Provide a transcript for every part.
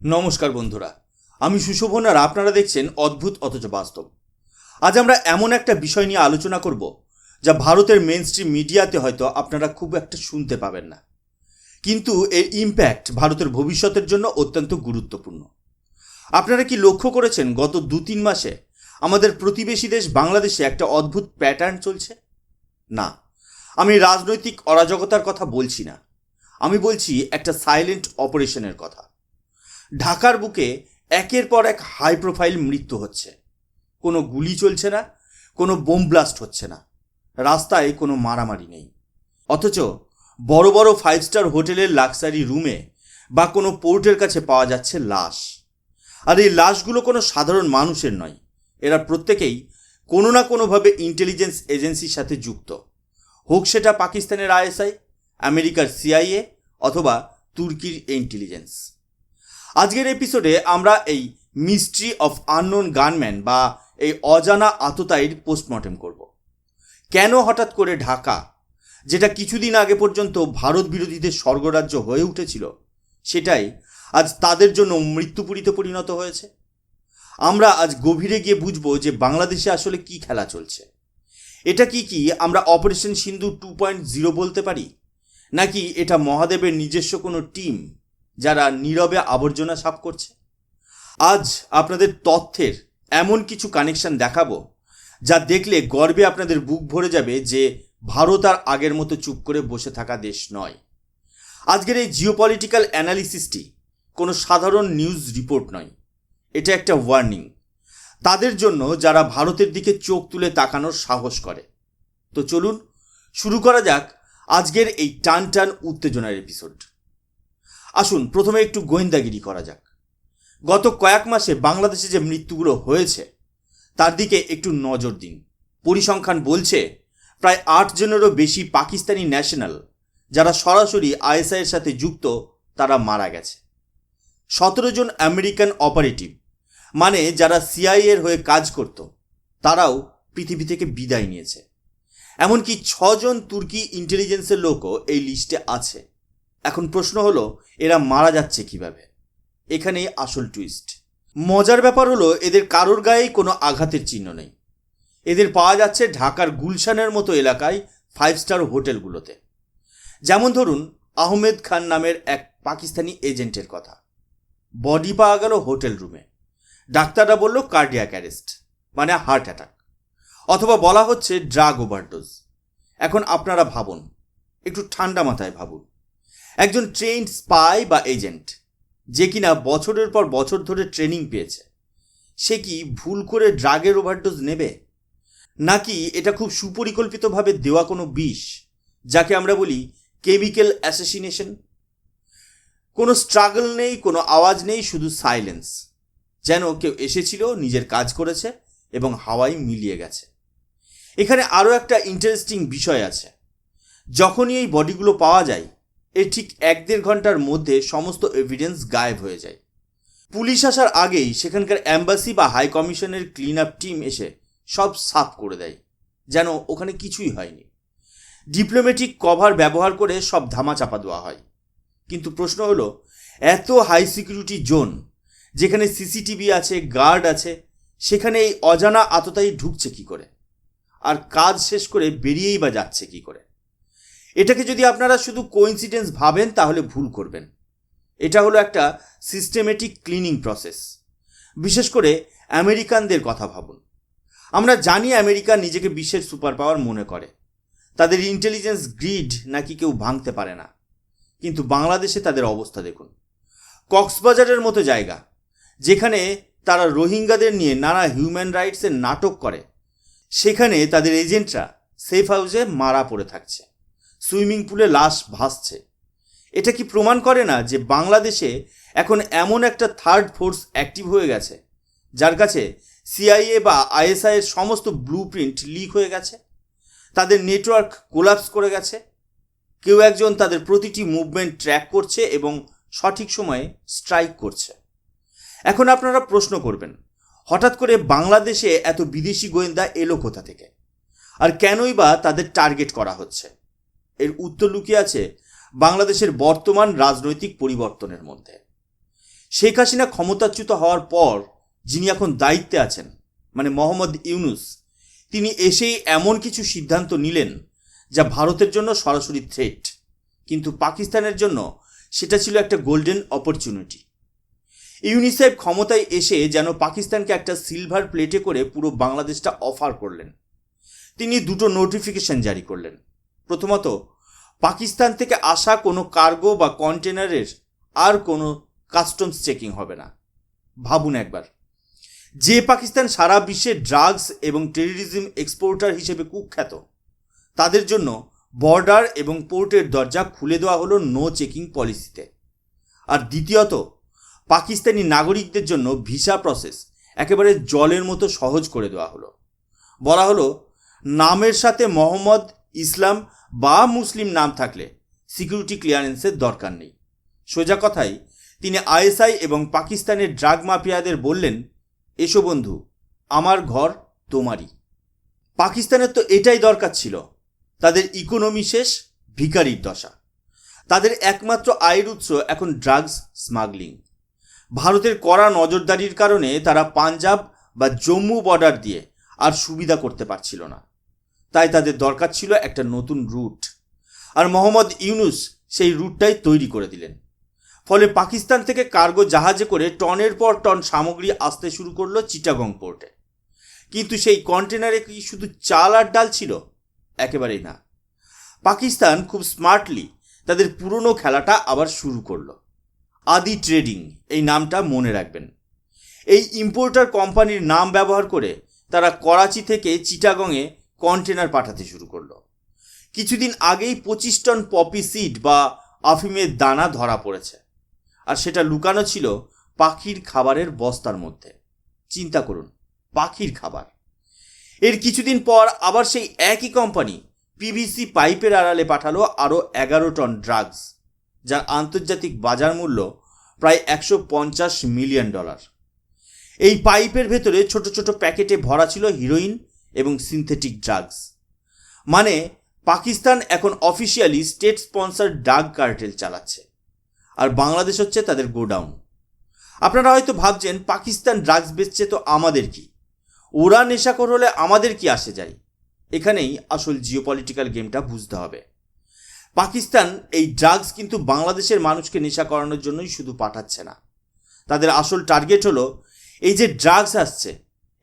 নমস্কার বন্ধুরা, আমি সুশোভন আর আপনারা দেখছেন অদ্ভুত অথচ বাস্তব। আজ আমরা এমন একটা বিষয় নিয়ে আলোচনা করব, যা ভারতের মেন স্ট্রিম মিডিয়াতে হয়তো আপনারা খুব একটা শুনতে পাবেন না। কিন্তু এর ইম্প্যাক্ট ভারতের ভবিষ্যতের জন্য অত্যন্ত গুরুত্বপূর্ণ। আপনারা কি লক্ষ্য করেছেন গত দু তিন মাসে আমাদের প্রতিবেশী দেশ বাংলাদেশে একটা অদ্ভুত প্যাটার্ন চলছে? না, আমি রাজনৈতিক অরাজকতার কথা বলছি না। আমি বলছি একটা সাইলেন্ট অপারেশনের কথা। ঢাকার বুকে একের পর এক হাই প্রোফাইল মৃত্যু হচ্ছে। কোনো গুলি চলছে না, কোনো বোম ব্লাস্ট হচ্ছে না। রাস্তায় কোনো মারামারি নেই। অথচ বড় বড় ফাইভ স্টার হোটেলের লাক্সারি রুমে বা কোনো পোর্টের কাছে পাওয়া যাচ্ছে লাশ। আর এই লাশগুলো কোনো সাধারণ মানুষের নয়। এরা প্রত্যেকেই কোনো না কোনোভাবে ইন্টেলিজেন্স এজেন্সির সাথে যুক্ত। হোক সেটা পাকিস্তানের আইএসআই, আমেরিকার সিআইএ অথবা তুর্কির ইন্টেলিজেন্স আজকের এপিসোডে আমরা এই মিস্ট্রি অফ আননোন গানম্যান বা এই অজানা আততায়ীর পোস্টমর্টেম করব। কেন হঠাৎ করে ঢাকা, যেটা কিছুদিন আগে পর্যন্ত ভারত বিরোধীদের স্বর্গরাজ্য হয়ে উঠেছিল, সেটাই আজ তাদের জন্য মৃত্যুপুরীতে পরিণত হয়েছে। আমরা আজ গভীরে গিয়ে বুঝব যে বাংলাদেশে আসলে কি খেলা চলছে। এটা কি কি আমরা operation Sindhu two point zero বলতে পারি? নাকি এটা মহাদেবের নিজস্ব কোনো টিম যারা নীরবে আবর্জনা সাফ করছে। আজ আপনাদের তথ্যের এমন কিছু কানেকশন দেখাবো, যা দেখলে গর্বে আপনাদের বুক ভরে যাবে যে ভারত আর আগের মতো চুপ করে বসে থাকা দেশ নয়। আজকের এই জিওপলিটিক্যাল অ্যানালিসিসটি কোনো সাধারণ নিউজ রিপোর্ট নয়। এটা একটা ওয়ার্নিং তাদের জন্য যারা ভারতের দিকে চোখ তুলে তাকানোর সাহস করে। তো চলুন, শুরু করা যাক আজকের এই টান টান উত্তেজনার এপিসোড আসুন, প্রথমে একটু গোয়েন্দাগিরি করা যাক। গত কয়েক মাসে বাংলাদেশে যে মৃত্যুগুলো হয়েছে, তার দিকে একটু নজর দিন। পরিসংখ্যান বলছে, প্রায় আট জনেরও বেশি পাকিস্তানি ন্যাশনাল, যারা সরাসরি আইএসআই এর সাথে যুক্ত, তারা মারা গেছে। সতেরো জন আমেরিকান অপারেটিভ মানে যারা সিআইএ এর হয়ে কাজ করত, তারাও পৃথিবী থেকে বিদায় নিয়েছে। এমনকি ছজন তুর্কি ইন্টেলিজেন্সের লোকও এই লিস্টে আছে। এখন প্রশ্ন হলো, এরা মারা যাচ্ছে কীভাবে? এখানেই আসল টুইস্ট মজার ব্যাপার হলো, এদের কারোর গায়েই কোনো আঘাতের চিহ্ন নেই। এদের পাওয়া যাচ্ছে ঢাকার গুলশানের মতো এলাকায় ফাইভ স্টার হোটেলগুলোতে। যেমন ধরুন, আহমেদ খান নামের এক পাকিস্তানি এজেন্টের কথা। বডি পাওয়া গেল হোটেল রুমে। ডাক্তাররা বলল কার্ডিয়াক অ্যারেস্ট মানে হার্ট অ্যাটাক অথবা বলা হচ্ছে ড্রাগ ওভারডোজ এখন আপনারা ভাবুন, একটু ঠান্ডা মাথায় ভাবুন। একজন ট্রেন্ড স্পাই বা এজেন্ট যে কিনা বছরের পর বছর ধরে ট্রেনিং পেয়েছে। সে কি ভুল করে ড্রাগের ওভারডোজ নেবে? নাকি এটা খুব সুপরিকল্পিতভাবে দেওয়া কোনো বিষ, যাকে আমরা বলি কেমিক্যাল অ্যাসেসিনেশন কোনো স্ট্রাগল নেই, কোনো আওয়াজ নেই, শুধু সাইলেন্স যেন কেউ এসেছিল, নিজের কাজ করেছে এবং হাওয়ায় মিলিয়ে গেছে। এখানে আরও একটা ইন্টারেস্টিং বিষয় আছে। যখনই এই বডিগুলো পাওয়া যায় এর ঠিক এক দেড় ঘণ্টার মধ্যে সমস্ত এভিডেন্স গায়েব হয়ে যায়। পুলিশ আসার আগেই সেখানকার অ্যাম্বাসি বা হাই কমিশনের ক্লিন আপ টিম এসে সব সাফ করে দেয়, যেন ওখানে কিছুই হয়নি। ডিপ্লোম্যাটিক কভার ব্যবহার করে সব ধামাচাপা দেওয়া হয়। কিন্তু প্রশ্ন হলো, এত হাই সিকিউরিটি জোন, যেখানে সিসিটিভি আছে গার্ড আছে, সেখানে এই অজানা আততায়ী ঢুকছে কি করে? আর কাজ শেষ করে বেরিয়েই বা যাচ্ছে কি করে? এটাকে যদি আপনারা শুধু কোইন্সিডেন্স ভাবেন, তাহলে ভুল করবেন। এটা হলো একটা সিস্টেমেটিক ক্লিনিং প্রসেস বিশেষ করে আমেরিকানদের কথা ভাবুন। আমরা জানি আমেরিকা নিজেকে বিশ্বের সুপার পাওয়ার মনে করে। তাদের ইন্টেলিজেন্স গ্রিড নাকি কেউ ভাঙতে পারে না। কিন্তু বাংলাদেশে তাদের অবস্থা দেখুন। কক্সবাজারের মতো জায়গা, যেখানে তারা রোহিঙ্গাদের নিয়ে নানা হিউম্যান রাইটসের নাটক করে। সেখানে তাদের এজেন্টরা সেফ হাউসে মারা পড়ে থাকছে। সুইমিং পুলে লাশ ভাসছে। এটা কি প্রমাণ করে না যে বাংলাদেশে এখন এমন একটা থার্ড ফোর্স অ্যাক্টিভ হয়ে গেছে, যার কাছে সিআইএ বা আইএসআই এর সমস্ত ব্লু প্রিন্ট লিক হয়ে গেছে, তাদের নেটওয়ার্ক কোলাপস করে গেছে, কেউ একজন তাদের প্রতিটি মুভমেন্ট ট্র্যাক করছে এবং সঠিক সময়ে স্ট্রাইক করছে। এখন আপনারা প্রশ্ন করবেন, হঠাৎ করে বাংলাদেশে এত বিদেশি গোয়েন্দা এলো কোথা থেকে? আর কেনই বা তাদের টার্গেট করা হচ্ছে? এর উত্তর লুকিয়ে আছে বাংলাদেশের বর্তমান রাজনৈতিক পরিবর্তনের মধ্যে। শেখ হাসিনা ক্ষমতাচ্যুত হওয়ার পর যিনি এখন দায়িত্বে আছেন মানে মোহাম্মদ ইউনুস, তিনি এসেই এমন কিছু সিদ্ধান্ত নিলেন যা ভারতের জন্য সরাসরি থ্রেট কিন্তু পাকিস্তানের জন্য সেটা ছিল একটা গোল্ডেন অপরচুনিটি ইউনিসেফ ক্ষমতায় এসে যেন পাকিস্তানকে একটা সিলভার প্লেটে করে পুরো বাংলাদেশটা অফার করলেন। তিনি দুটো নোটিফিকেশন জারি করলেন। প্রথমত, পাকিস্তান থেকে আসা কোনো কার্গো বা কন্টেনারের আর কোনো কাস্টমস চেকিং হবে না। ভাবুন একবার। যে পাকিস্তান সারা বিশ্বে ড্রাগস এবং টেররিজম এক্সপোর্টার হিসেবে কুখ্যাত, তাদের জন্য বর্ডার এবং পোর্টের দরজা খুলে দেওয়া হলো নো চেকিং পলিসিতে আর দ্বিতীয়ত, পাকিস্তানি নাগরিকদের জন্য ভিসা প্রসেস একেবারে জলের মতো সহজ করে দেওয়া হলো। বলা হলো, নামের সাথে মোহাম্মদ ইসলাম বা মুসলিম নাম থাকলে সিকিউরিটি ক্লিয়ারেন্সের দরকার নেই। সোজা কথাই, তিনি আইএসআই এবং পাকিস্তানের ড্রাগ মাফিয়াদের বললেন, এসো বন্ধু, আমার ঘর তোমারই। পাকিস্তানের তো এটাই দরকার ছিল, তাদের ইকোনমি শেষ ভিকারির দশা। তাদের একমাত্র আয়ের উৎস এখন ড্রাগস স্মাগলিং। ভারতের কড়া নজরদারির কারণে তারা পাঞ্জাব বা জম্মু বর্ডার দিয়ে আর সুবিধা করতে পারছিল না। তাই তাদের দরকার ছিল একটা নতুন রুট। আর মোহাম্মদ ইউনুস সেই রুটটাই তৈরি করে দিলেন। ফলে পাকিস্তান থেকে কার্গো জাহাজে করে টনের পর টন সামগ্রী আসতে শুরু করল চিটাগং পোর্টে। কিন্তু সেই কন্টেনারে কি শুধু চাল আর ডাল ছিল? একেবারেই না। পাকিস্তান খুব স্মার্টলি তাদের পুরনো খেলাটা আবার শুরু করল। আদি ট্রেডিং, এই নামটা মনে রাখবেন। এই ইম্পোর্টার কোম্পানির নাম ব্যবহার করে তারা করাচি থেকে চিটাগংয়ে কন্টেনার পাঠাতে শুরু করল। কিছুদিন আগেই পঁচিশ টন পপি সিড বা আফিমের দানা ধরা পড়েছে। আর সেটা লুকানো ছিল পাখির খাবারের বস্তার মধ্যে। চিন্তা করুন, পাখির খাবার। এর কিছুদিন পর আবার সেই একই কোম্পানি পিভিসি পাইপের আড়ালে পাঠালো আরও এগারো টন ড্রাগস যার আন্তর্জাতিক বাজার মূল্য প্রায় একশো পঞ্চাশ মিলিয়ন ডলার। এই পাইপের ভেতরে ছোট ছোট প্যাকেটে ভরা ছিল হিরোইন এবং সিনথেটিক ড্রাগস মানে পাকিস্তান এখন officially state sponsor drug cartel চালাচ্ছে। আর বাংলাদেশ হচ্ছে তাদের গোডাউন। আপনারা হয়তো ভাবছেন, পাকিস্তান ড্রাগস বেচছে তো আমাদের কি? ওরা নেশাখোর হলে আমাদের কি আসে যায়? এখানেই আসল জিওপলিটিক্যাল গেমটা বুঝতে হবে। পাকিস্তান এই ড্রাগস কিন্তু বাংলাদেশের মানুষকে নেশা করানোর জন্যই শুধু পাঠাচ্ছে না। তাদের আসল টার্গেট হলো, এই যে ড্রাগস আসছে,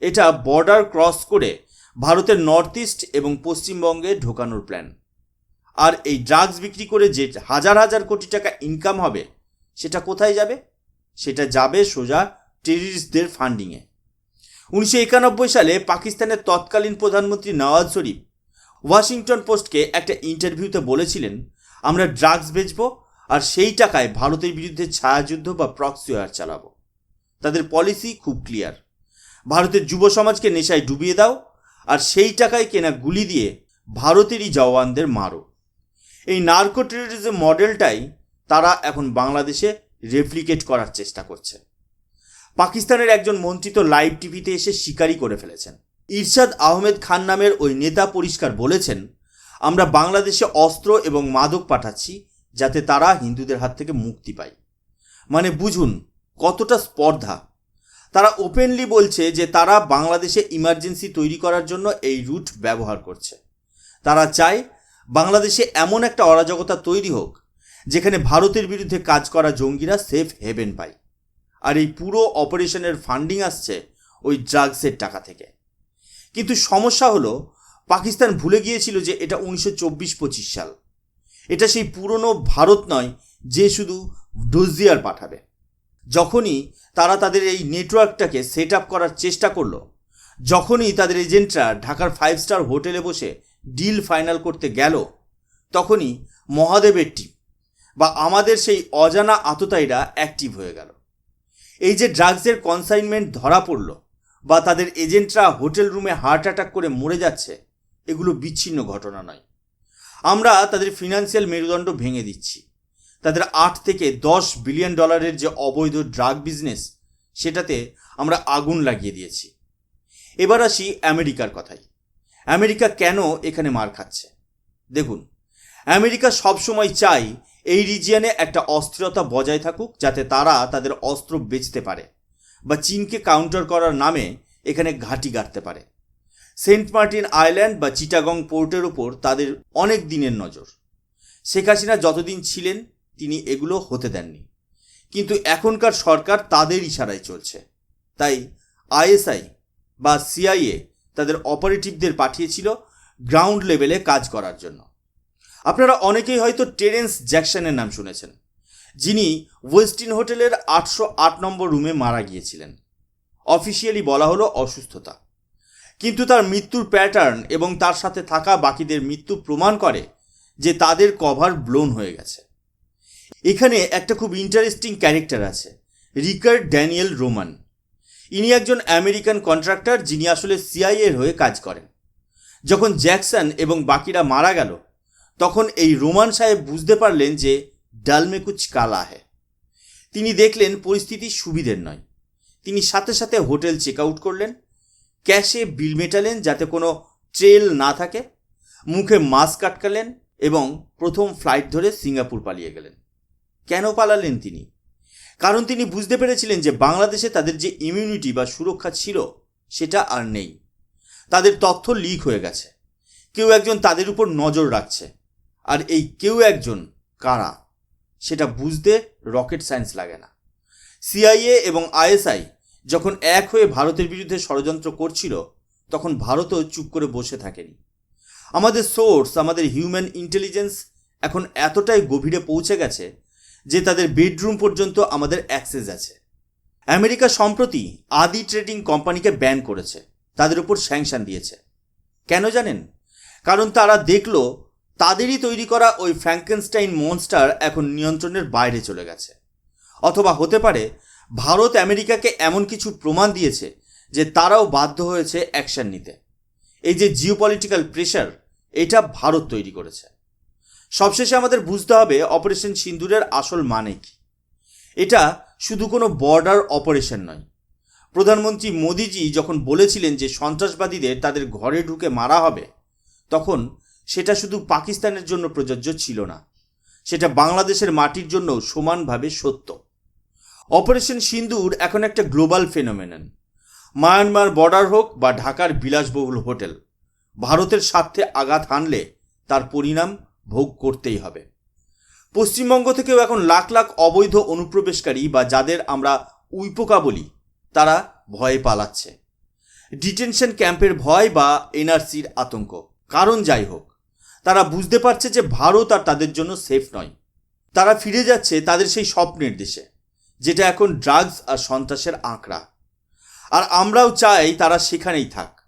এটা বর্ডার ক্রস করে ভারতের নর্থ ইস্ট এবং পশ্চিমবঙ্গে ঢোকানোর প্ল্যান আর এই ড্রাগস বিক্রি করে যে হাজার হাজার কোটি টাকা ইনকাম হবে, সেটা কোথায় যাবে? সেটা যাবে সোজা টেরিস্টদের ফান্ডিংয়ে উনিশশো একানব্বই সালে পাকিস্তানের তৎকালীন প্রধানমন্ত্রী নওয়াজ শরীফ ওয়াশিংটন পোস্টকে একটা ইন্টারভিউতে বলেছিলেন, আমরা ড্রাগস বেচব আর সেই টাকায় ভারতের বিরুদ্ধে ছায়াযুদ্ধ বা প্রক্সিয়ার চালাবো। তাদের পলিসি খুব ক্লিয়ার ভারতের যুব সমাজকে নেশায় ডুবিয়ে দাও আর সেই টাকায় কেনা গুলি দিয়ে ভারতেরই জওয়ানদের মারো। এই নার্কো টেরোরিজম মডেলটাই তারা এখন বাংলাদেশে রেপ্লিকেট করার চেষ্টা করছে। পাকিস্তানের একজন মন্ত্রী তো লাইভ টিভিতে এসে শিকারই করে ফেলেছেন। ইরশাদ আহমেদ খান নামের ওই নেতা পরিষ্কার বলেছেন, আমরা বাংলাদেশে অস্ত্র এবং মাদক পাঠাচ্ছি যাতে তারা হিন্দুদের হাত থেকে মুক্তি পায়। মানে বুঝুন কতটা স্পর্ধা। তারা ওপেনলি বলছে যে তারা বাংলাদেশে ইমার্জেন্সি তৈরি করার জন্য এই রুট ব্যবহার করছে। তারা চায় বাংলাদেশে এমন একটা অরাজকতা তৈরি হোক, যেখানে ভারতের বিরুদ্ধে কাজ করা জঙ্গিরা সেফ হেভেন পায়। আর এই পুরো অপারেশনের ফান্ডিং আসছে ওই ড্রাগসের টাকা থেকে। কিন্তু সমস্যা হলো, পাকিস্তান ভুলে গিয়েছিল যে এটা উনিশশো চব্বিশ পঁচিশ সাল। এটা সেই পুরনো ভারত নয় যে শুধু ডোজিয়ার পাঠাবে। যখনই তারা তাদের এই নেটওয়ার্কটাকে সেট আপ করার চেষ্টা করল, যখনই তাদের এজেন্টরা ঢাকার ফাইভ স্টার হোটেলে বসে ডিল ফাইনাল করতে গেল, তখনই মহাদেবের টিম বা আমাদের সেই অজানা আততায়ীরা অ্যাক্টিভ হয়ে গেল। এই যে ড্রাগসের কনসাইনমেন্ট ধরা পড়ল বা তাদের এজেন্টরা হোটেল রুমে হার্ট অ্যাটাক করে মরে যাচ্ছে, এগুলো বিচ্ছিন্ন ঘটনা নয়। আমরা তাদের ফিনান্সিয়াল মেরুদণ্ড ভেঙে দিচ্ছি। তাদের আট থেকে দশ বিলিয়ন ডলারের যে অবৈধ ড্রাগ বিজনেস সেটাতে আমরা আগুন লাগিয়ে দিয়েছি। এবার আসি আমেরিকার কথায়। আমেরিকা কেন এখানে মার খাচ্ছে? দেখুন, আমেরিকা সবসময় চাই এই রিজিয়নে একটা অস্থিরতা বজায় থাকুক, যাতে তারা তাদের অস্ত্র বেচতে পারে বা চীনকে কাউন্টার করার নামে এখানে ঘাঁটি গাড়তে পারে। সেন্ট মার্টিন আইল্যান্ড বা চিটাগং পোর্টের ওপর তাদের অনেক দিনের নজর। শেখ হাসিনা যতদিন ছিলেন তিনি এগুলো হতে দেননি। কিন্তু এখনকার সরকার তাদের ইশারায় চলছে। তাই আইএসআই বা সিআইএ তাদের অপারেটিভদের পাঠিয়েছিল গ্রাউন্ড লেভেলে কাজ করার জন্য। আপনারা অনেকেই হয়তো টেরেন্স জ্যাকসনের নাম শুনেছেন, যিনি ওয়েস্টিন হোটেলের আটশো আট নম্বর রুমে মারা গিয়েছিলেন। অফিসিয়ালি বলা হলো অসুস্থতা। কিন্তু তার মৃত্যুর প্যাটার্ন এবং তার সাথে থাকা বাকিদের মৃত্যু প্রমাণ করে যে তাদের কভার ব্লোন হয়ে গেছে। এখানে একটা খুব ইন্টারেস্টিং ক্যারেক্টার আছে রিকার্ড ড্যানিয়েল রোমান ইনি একজন আমেরিকান কন্ট্রাক্টর যিনি আসলে সিআইএর হয়ে কাজ করেন। যখন জ্যাকসন এবং বাকিরা মারা গেল, তখন এই রোমান সাহেব বুঝতে পারলেন যে ডালমে কুচ কালা হে। তিনি দেখলেন পরিস্থিতি সুবিধের নয়। তিনি সাথে সাথে হোটেল চেক আউট করলেন, ক্যাশে বিল মেটালেন যাতে কোনো ট্রেল না থাকে, মুখে মাস্ক আটকালেন এবং প্রথম ফ্লাইট ধরে সিঙ্গাপুর পালিয়ে গেলেন। কেন পালালেন তিনি? কারণ তিনি বুঝতে পেরেছিলেন যে বাংলাদেশে তাদের যে ইমিউনিটি বা সুরক্ষা ছিল, সেটা আর নেই। তাদের তথ্য লিক হয়ে গেছে। কেউ একজন তাদের উপর নজর রাখছে। আর এই কেউ একজন কারা, সেটা বুঝতে রকেট সায়েন্স লাগে না। সিআইএ এবং আইএসআই যখন এক হয়ে ভারতের বিরুদ্ধে ষড়যন্ত্র করছিল, তখন ভারতও চুপ করে বসে থাকেনি। আমাদের সোর্স আমাদের হিউম্যান ইন্টেলিজেন্স এখন এতটাই গভীরে পৌঁছে গেছে যে তাদের বেডরুম পর্যন্ত আমাদের অ্যাক্সেস আছে। আমেরিকা সম্প্রতি আদি ট্রেডিং কোম্পানিকে ব্যান করেছে। তাদের উপর স্যাংশন দিয়েছে। কেন জানেন? কারণ তারা দেখল তাদেরই তৈরি করা ওই ফ্র্যাঙ্কেনস্টাইন মনস্টার এখন নিয়ন্ত্রণের বাইরে চলে গেছে। অথবা হতে পারে ভারত আমেরিকাকে এমন কিছু প্রমাণ দিয়েছে যে তারাও বাধ্য হয়েছে অ্যাকশন নিতে। এই যে জিওপলিটিক্যাল প্রেশার এটা ভারত তৈরি করেছে। সবশেষে আমাদের বুঝতে হবে অপারেশন সিন্দুরের আসল মানে কি। এটা শুধু কোনো বর্ডার অপারেশন নয়। প্রধানমন্ত্রী মোদিজি যখন বলেছিলেন যে সন্ত্রাসবাদীদের তাদের ঘরে ঢুকে মারা হবে, তখন সেটা শুধু পাকিস্তানের জন্য প্রযোজ্য ছিল না, সেটা বাংলাদেশের মাটির জন্য সমানভাবে সত্য। অপারেশন সিন্দুর এখন একটা গ্লোবাল ফেনোমেনন। মায়ানমার বর্ডার হোক বা ঢাকার বিলাসবহুল হোটেল, ভারতের স্বার্থে আঘাত হানলে তার পরিণাম ভোগ করতেই হবে। পশ্চিমবঙ্গ থেকেও এখন লাখ লাখ অবৈধ অনুপ্রবেশকারী বা যাদের আমরা উইপোকা বলি, তারা ভয়ে পালাচ্ছে। ডিটেনশন ক্যাম্পের ভয় বা এনআরসির আতঙ্ক। কারণ যাই হোক, তারা বুঝতে পারছে যে ভারত আর তাদের জন্য সেফ নয়। তারা ফিরে যাচ্ছে তাদের সেই স্বপ্নের দেশে, যেটা এখন ড্রাগস আর সন্ত্রাসের আঁকড়া। আর আমরাও চাই তারা সেখানেই থাক।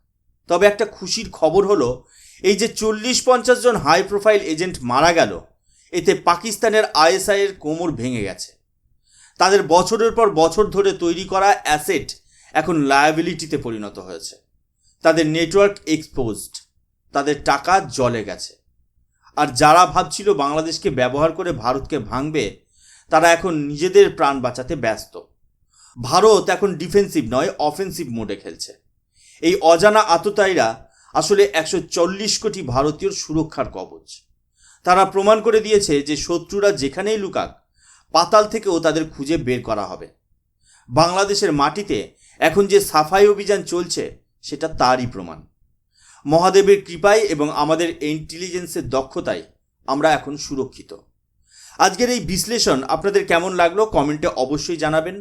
তবে একটা খুশির খবর হলো এই যে চল্লিশ পঞ্চাশ জন হাই প্রোফাইল এজেন্ট মারা গেল, এতে পাকিস্তানের আইএসআই এর কোমর ভেঙে গেছে। তাদের বছরের পর বছর ধরে তৈরি করা অ্যাসেট এখন লায়াবিলিটিতে পরিণত হয়েছে। তাদের নেটওয়ার্ক এক্সপোজড তাদের টাকা জলে গেছে। আর যারা ভাবছিল বাংলাদেশকে ব্যবহার করে ভারতকে ভাঙবে, তারা এখন নিজেদের প্রাণ বাঁচাতে ব্যস্ত। ভারত এখন ডিফেন্সিভ নয় অফেন্সিভ মোডে খেলছে। এই অজানা আততায়ীরা আসলে একশো চল্লিশ কোটি ভারতীয় সুরক্ষার কবচ। তারা প্রমাণ করে দিয়েছে যে শত্রুরা যেখানেই লুকাক, পাতাল থেকেও তাদের খুঁজে বের করা হবে। বাংলাদেশের মাটিতে এখন যে সাফাই অভিযান চলছে, সেটা তারই প্রমাণ। মহাদেবের কৃপায় এবং আমাদের ইন্টেলিজেন্সের দক্ষতায় আমরা এখন সুরক্ষিত। আজকের এই বিশ্লেষণ আপনাদের কেমন লাগল, কমেন্টে অবশ্যই জানাবেন।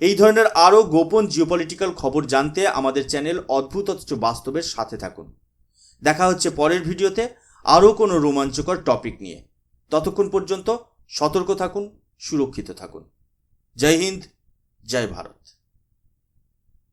এই ধরনের আরও গোপন জিওপলিটিক্যাল খবর জানতে আমাদের চ্যানেল অদ্ভুত অথচ বাস্তবের সাথে থাকুন। দেখা হচ্ছে পরের ভিডিওতে আরও কোনো রোমাঞ্চকর টপিক নিয়ে। ততক্ষণ পর্যন্ত সতর্ক থাকুন, সুরক্ষিত থাকুন। জয় হিন্দ, জয় ভারত।